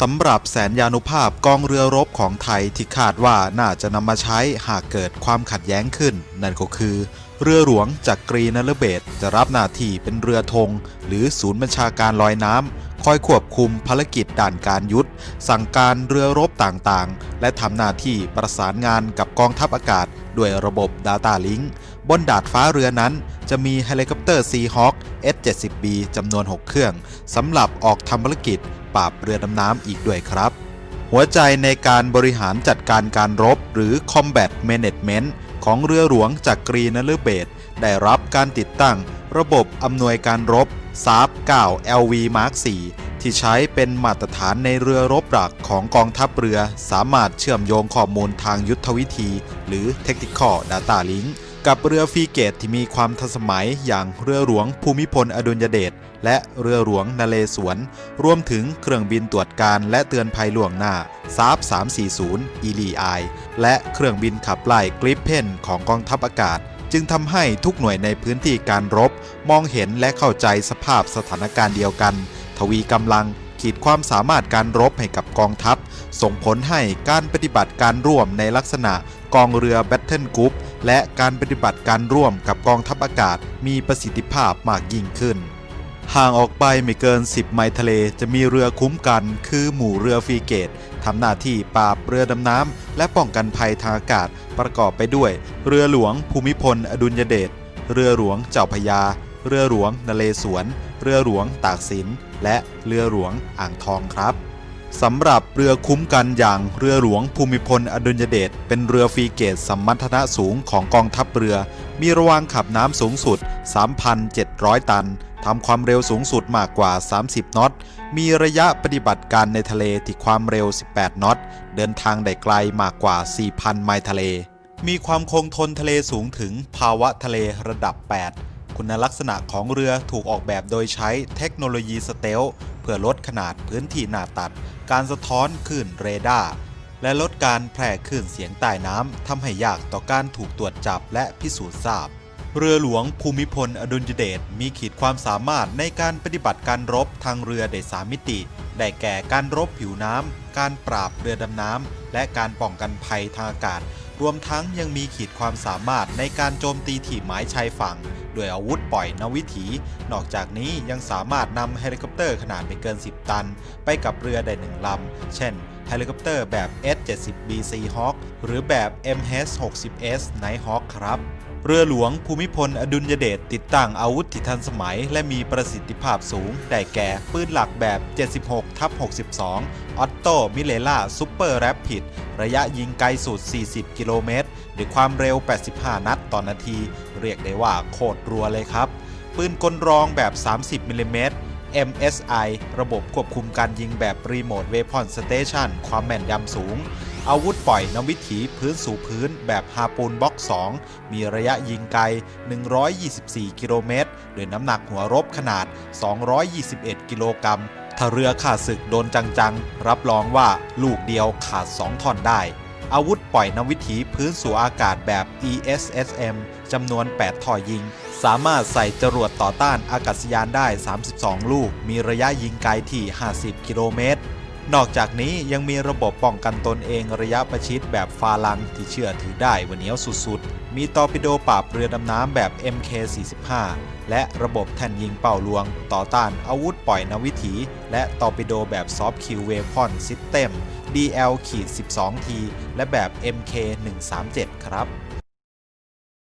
สำหรับแสนยานุภาพกองเรือรบของไทยที่คาดว่าน่าจะนำมาใช้หากเกิดความขัดแย้งขึ้น นั่นก็คือ เรือหลวงจากกรีนฤเบศจะรับหน้าที่เป็นเรือธงหรือศูนย์บัญชาการลอยน้ำคอยควบคุมภารกิจด่านการยุทธ สั่งการเรือรบต่างๆ และทำหน้าที่ประสานงานกับกองทัพอากาศ ด้วยระบบ Data Link บนดาดฟ้าเรือนั้นจะมีเฮลิคอปเตอร์ Seahawk S-70B จำนวน 6 เครื่องสำหรับออกทำภารกิจ ปราบเรือดำน้ำอีกด้วยครับ หัวใจในการบริหารจัดการการรบหรือ Combat Management ของเรือหลวงจากกรีนฤเบศได้รับการติดตั้ง ระบบอำนวยการรบ SAP 9 LV Mark 4 ที่ใช้เป็นมาตรฐานในเรือรบหลักของกองทัพเรือ สามารถเชื่อมโยงข้อมูลทางยุทธวิธี หรือ Technical Data Link กับเรือฟรีเกตที่มีความทันสมัยอย่างเรือหลวงภูมิพลอดุลยเดชและเรือหลวงนเรศวร รวมถึงเครื่องบินตรวจการและเตือนภัยล่วงหน้าซาบ340 e l i และเครื่องบินขับไล่กริปเพนของกองทัพอากาศ จึงทำให้ทุกหน่วยในพื้นที่การรบ มองเห็นและเข้าใจสภาพสถานการณ์เดียวกัน ทวีกำลังขีดความสามารถการรบให้กับกองทัพ ส่งผลให้การปฏิบัติการร่วมในลักษณะกองเรือแบทเทิลกรุ๊ป และการปฏิบัติการร่วมกับกองทัพอากาศมีประสิทธิภาพมากยิ่งขึ้น ห่างออกไปไม่เกิน 10 ไมล์ทะเลจะมีเรือคุ้มกัน คือหมู่เรือฟรีเกตทำหน้าที่ปราบเรือดำน้ำและป้องกันภัยทางอากาศประกอบไปด้วย เรือหลวงภูมิพล อดุลยเดชเรือหลวงเจ้าพยา เรือหลวงนเรศวรเรือหลวงตากสิน และเรือหลวงอ่างทองครับ สำหรับเรือคุ้มกันอย่างเรือหลวงภูมิพลอดุลยเดชเป็นเรือฟรีเกตสัมมัทนะสูงของกองทัพเรือ มีระวางขับน้ำสูงสุด 3,700 ตันทำความเร็วสูงสุดมากกว่า 30 น็อต มีระยะปฏิบัติการในทะเลที่ความเร็ว 18 น็อต เดินทางได้ไกลมากกว่า 4,000 ไมล์ทะเล มีความคงทนทะเลสูงถึงภาวะทะเลระดับ 8 คุณลักษณะของเรือถูกออกแบบโดยใช้เทคโนโลยีสเตล พื่อลดขนาดพื้นที่หน้าตัด การสะท้อนคลื่นเรดาร์และลดการแพร่คลื่นเสียงใต้น้ำทำให้ยากต่อการถูกตรวจจับและพิสูจน์ทราบ เรือหลวงภูมิพลอดุลยเดชมีขีดความสามารถในการปฏิบัติการรบทางเรือได้สามมิติ ได้แก่การรบผิวน้ำการปราบเรือดำน้ำและการป้องกันภัยทางอากาศ รวมทั้งยังมีขีดความสามารถในการโจมตีที่หมายชายฝั่งด้วยอาวุธปล่อยนวิถี นอกจากนี้ยังสามารถนำเฮลิคอปเตอร์ขนาดไม่เกิน 10 ตัน ไปกับเรือได้หนึ่งลำ เช่นเฮลิคอปเตอร์แบบ S-70B Seahawk หรือแบบ MH-60S Nighthawk ครับ เรือหลวงภูมิพลอดุลยเดชติดตั้งอาวุธที่ทันสมัย และมีประสิทธิภาพสูง ได้แก่ปืนหลักแบบ 76ทับ62ออตโตมิเลล่าซูเปอร์แรปิดระยะยิงไกลสุด 40 กิโลเมตรด้วยความเร็ว 85 นัดต่อนนาที เรียกได้ว่าโคตรรัวเลยครับ ปืนกลรองแบบ 30มิลลิเมตร MSI ระบบควบคุมการยิงแบบ Remote Weapon Station ความแม่นยำสูง อาวุธปล่อยนวิถีพื้นสู่พื้นแบบฮาปูนบ็อก 2 มีระยะยิงไกล 124 กิโลเมตรโดยน้ำหนักหัวรบขนาด 221 กิโลกรัมถ้าเรือขาดศึกโดนจังๆ รับรองว่าลูกเดียวขาด 2 ท่อนได้ อาวุธปล่อยนวิถีพื้นสู่อากาศแบบ ESSM จำนวน 8 ท่อยิง สามารถใส่จรวดต่อต้านอากาศยานได้ 32 ลูก มีระยะยิงไกลที่ 50 กิโลเมตร นอกจากนี้ยังมีระบบป้องกันตนเองระยะประชิดแบบฟาลังที่เชื่อถือได้ว่าเหนียวสุดๆ มีตอร์ปิโดปราบเรือดำน้ำแบบ MK45 และระบบแท่นยิงเป่าลวง ต่อต้านอาวุธปล่อยนวิถี และตอร์ปิโดแบบซอฟคิวเวพอนซิสเต็ม DL-12T และแบบ MK137 ครับ